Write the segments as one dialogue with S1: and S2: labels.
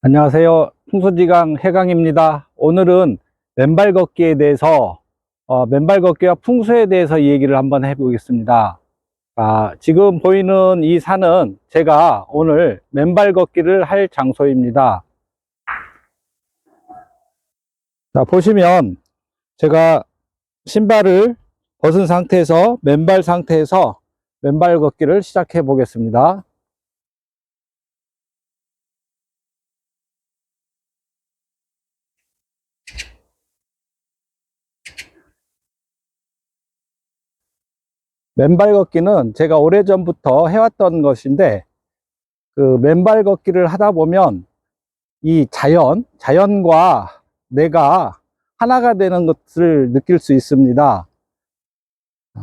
S1: 안녕하세요. 풍수지강 해강입니다. 오늘은 맨발 걷기에 대해서, 어, 맨발 걷기와 풍수에 대해서 얘기를 한번 해보겠습니다. 아, 지금 보이는 이 산은 제가 오늘 맨발 걷기를 할 장소입니다. 자, 보시면 제가 신발을 벗은 상태에서 맨발 상태에서 맨발 걷기를 시작해 보겠습니다. 맨발 걷기는 제가 오래전부터 해왔던 것인데, 그 맨발 걷기를 하다 보면 이 자연, 자연과 내가 하나가 되는 것을 느낄 수 있습니다. 아,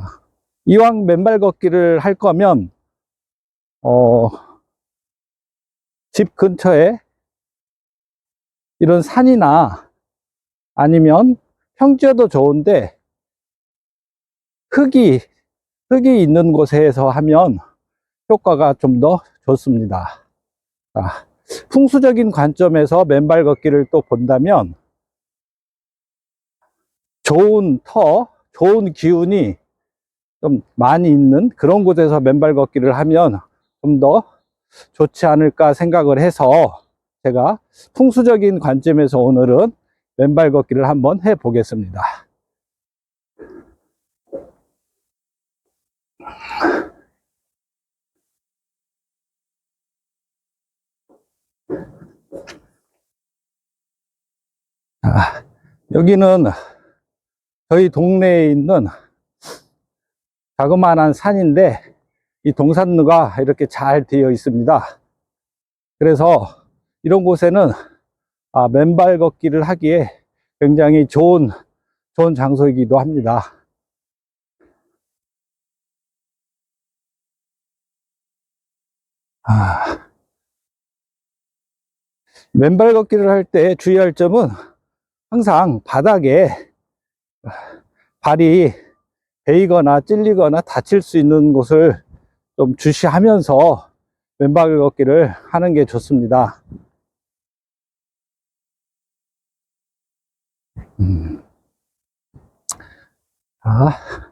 S1: 이왕 맨발 걷기를 할 거면, 어, 집 근처에 이런 산이나 아니면 평지여도 좋은데, 흙이 흙이 있는 곳에서 하면 효과가 좀 더 좋습니다. 아, 풍수적인 관점에서 맨발 걷기를 또 본다면 좋은 터, 좋은 기운이 좀 많이 있는 그런 곳에서 맨발 걷기를 하면 좀 더 좋지 않을까 생각을 해서 제가 풍수적인 관점에서 오늘은 맨발 걷기를 한번 해 보겠습니다. 아, 여기는 저희 동네에 있는 자그마한 산인데 이 동산로가 이렇게 잘 되어 있습니다. 그래서 이런 곳에는 아, 맨발 걷기를 하기에 굉장히 좋은 좋은 장소이기도 합니다. 아, 맨발 걷기를 할 때 주의할 점은 항상 바닥에 발이 베이거나 찔리거나 다칠 수 있는 곳을 좀 주시하면서 맨발 걷기를 하는 게 좋습니다. 음. 아.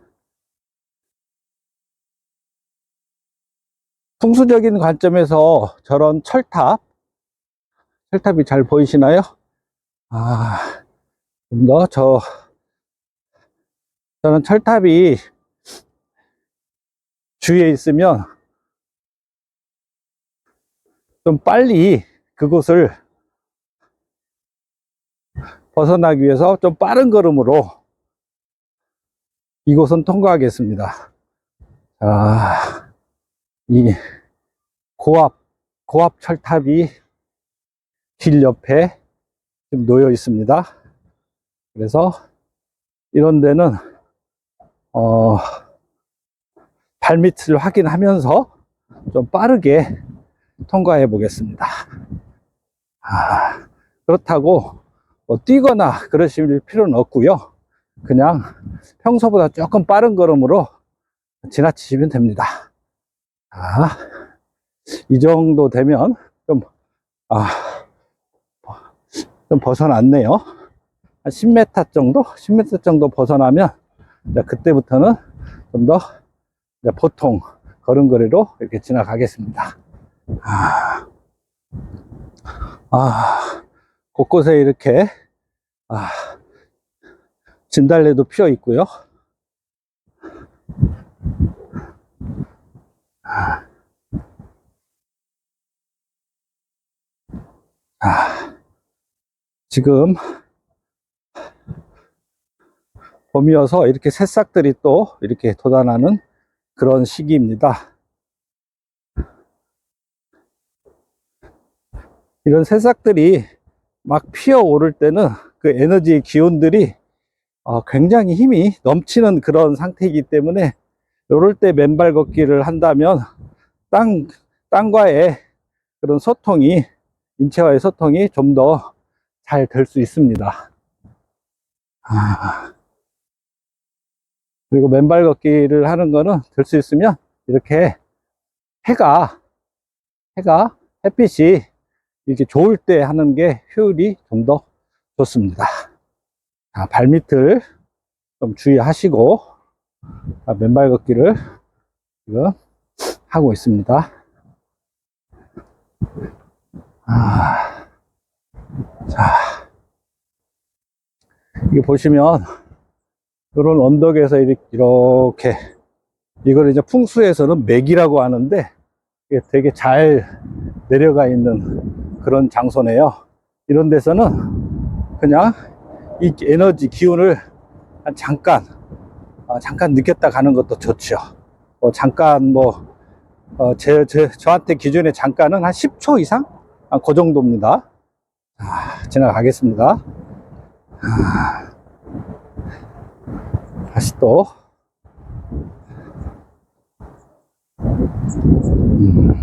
S1: 풍수적인 관점에서 저런 철탑, 철탑이 잘 보이시나요? 아, 좀 더 저, 저는 철탑이 주위에 있으면 좀 빨리 그곳을 벗어나기 위해서 좀 빠른 걸음으로 이곳은 통과하겠습니다. 자, 이 고압, 고압 철탑이 길 옆에 지금 놓여 있습니다. 그래서 이런 데는, 어, 발밑을 확인하면서 좀 빠르게 통과해 보겠습니다. 아, 그렇다고 뭐 뛰거나 그러실 필요는 없고요. 그냥 평소보다 조금 빠른 걸음으로 지나치시면 됩니다. 아, 이 정도 되면 좀, 아, 좀 벗어났네요. 한 10m 정도? 10m 정도 벗어나면, 그때부터는 좀 더 보통 걸음걸이로 이렇게 지나가겠습니다. 아, 아, 곳곳에 이렇게, 아, 진달래도 피어 있고요. 아, 지금 봄이어서 이렇게 새싹들이 또 이렇게 돋아나는 그런 시기입니다. 이런 새싹들이 막 피어오를 때는 그 에너지 기운들이 어, 굉장히 힘이 넘치는 그런 상태이기 때문에 이럴 때 맨발 걷기를 한다면 땅, 땅과의 그런 소통이 인체와의 소통이 좀 더 잘 될 수 있습니다. 아. 그리고 맨발 걷기를 하는 거는 될 수 있으면 이렇게 해가, 해가, 햇빛이 이렇게 좋을 때 하는 게 효율이 좀 더 좋습니다. 자, 발밑을 좀 주의하시고 자, 맨발 걷기를 지금 하고 있습니다. 아, 자, 이게 보시면 이런 언덕에서 이렇게, 이걸 이제 풍수에서는 맥이라고 하는데 되게 잘 내려가 있는 그런 장소네요. 이런 데서는 그냥 이 에너지 기운을 한 잠깐 아, 잠깐 느꼈다 가는 것도 좋죠. 뭐 잠깐 뭐 어, 제, 제, 저한테 기존의 잠깐은 한 10초 이상? 아, 그 정도입니다. 아, 지나가겠습니다. 아, 다시 또. 음.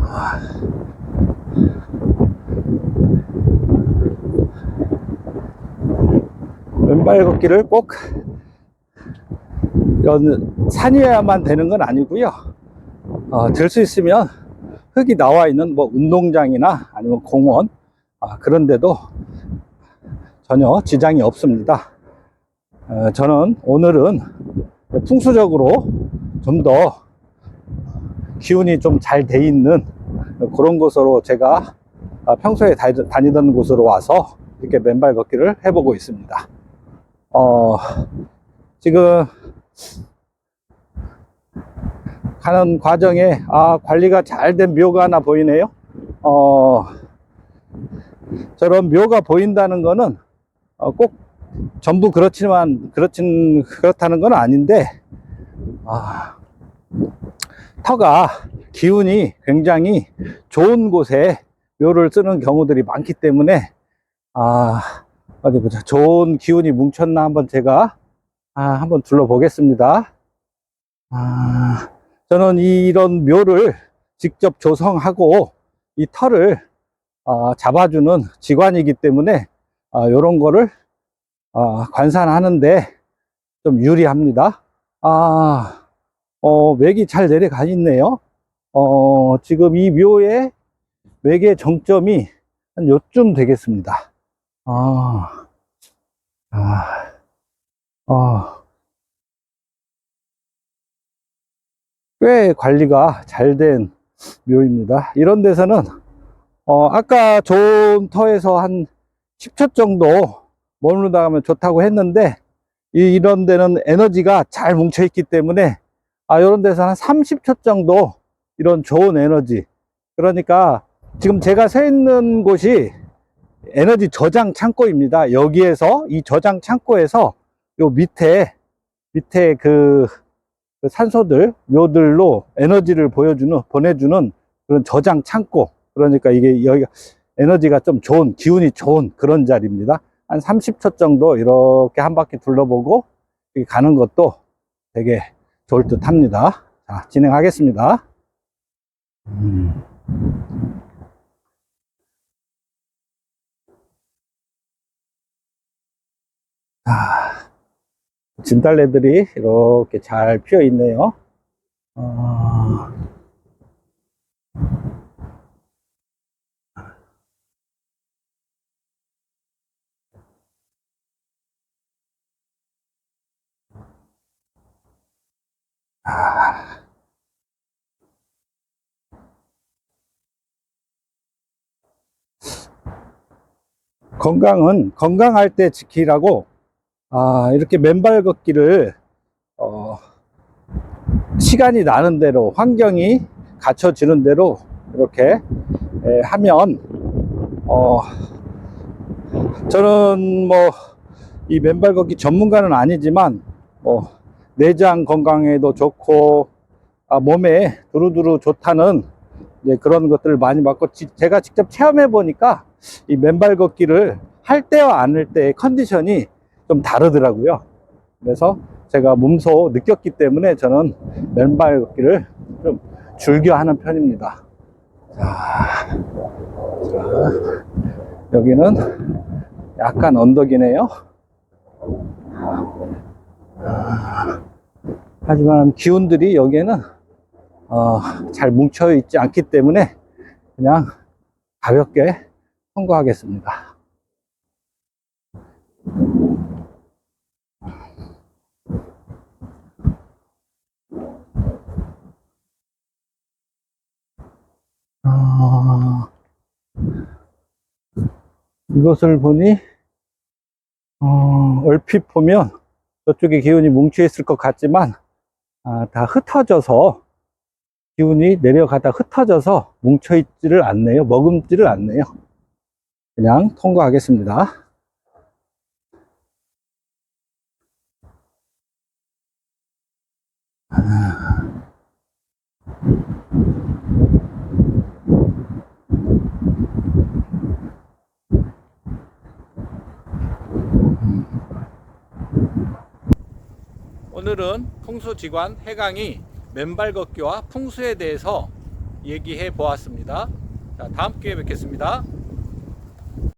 S1: 아. 왼발 걷기를 꼭 이런 산이어야만 되는 건 아니고요. 어, 될 수 있으면 흙이 나와 있는 뭐 운동장이나 아니면 공원 아, 그런 데도 전혀 지장이 없습니다. 어, 저는 오늘은 풍수적으로 좀 더 기운이 좀 잘 돼 있는 그런 곳으로 제가 아, 평소에 다- 다니던 곳으로 와서 이렇게 맨발 걷기를 해보고 있습니다. 어, 지금 가는 과정에 아 관리가 잘 된 묘가 하나 보이네요. 어 저런 묘가 보인다는 거는 어, 꼭 전부 그렇지만 그렇진 그렇다는 건 아닌데 아 터가 기운이 굉장히 좋은 곳에 묘를 쓰는 경우들이 많기 때문에 아 어디 보자 좋은 기운이 뭉쳤나 한번 제가 아 한번 둘러보겠습니다. 아 저는 이런 묘를 직접 조성하고 이 털을 어, 잡아주는 직관이기 때문에 어, 이런 거를 어, 관산하는데 좀 유리합니다. 아, 어, 맥이 잘 내려가 있네요. 어, 지금 이 묘의 맥의 정점이 한 요쯤 되겠습니다. 아, 아, 아. 꽤 관리가 잘 된 묘입니다. 이런 데서는 어, 아까 좋은 터에서 한 10초 정도 머무르다 가면 좋다고 했는데 이, 런 데는 에너지가 잘 뭉쳐 있기 때문에 아, 이런 데서 한 30초 정도 이런 좋은 에너지 그러니까 지금 제가 서 있는 곳이 에너지 저장 창고입니다. 여기에서 이 저장 창고에서 요 밑에 밑에 그, 그 산소들 묘들로 에너지를 보여주는 보내주는 그런 저장 창고 그러니까 이게 여기가 에너지가 좀 좋은 기운이 좋은 그런 자리입니다. 한 30초 정도 이렇게 한 바퀴 둘러보고 가는 것도 되게 좋을 듯 합니다. 자, 진행하겠습니다. 음. 아, 진달래들이 이렇게 잘 피어 있네요. 어, 건강은 건강할 때 지키라고 아, 이렇게 맨발 걷기를 어, 시간이 나는 대로 환경이 갖춰지는 대로 이렇게 에, 하면 어, 저는 뭐 이 맨발 걷기 전문가는 아니지만 뭐 내장 건강에도 좋고 아, 몸에 두루두루 좋다는 그런 것들을 많이 받고 지- 제가 직접 체험해 보니까 이 맨발 걷기를 할 때와 안 할 때의 컨디션이 좀 다르더라고요. 그래서 제가 몸소 느꼈기 때문에 저는 맨발 걷기를 좀 즐겨 하는 편입니다. 자, 자, 여기는 약간 언덕이네요. 아, 하지만 기운들이 여기에는 어, 잘 뭉쳐 있지 않기 때문에 그냥 가볍게 통과하겠습니다. 아, 이것을 보니 어, 얼핏 보면 저쪽에 기운이 뭉쳐 있을 것 같지만 아, 다 흩어져서 기운이 내려가다 흩어져서 뭉쳐 있지를 않네요. 머금지를 않네요. 그냥 통과하겠습니다. 오늘은 풍수지관 해강이 맨발 걷기와 풍수에 대해서 얘기해 보았습니다. 자, 다음 기회에 뵙겠습니다.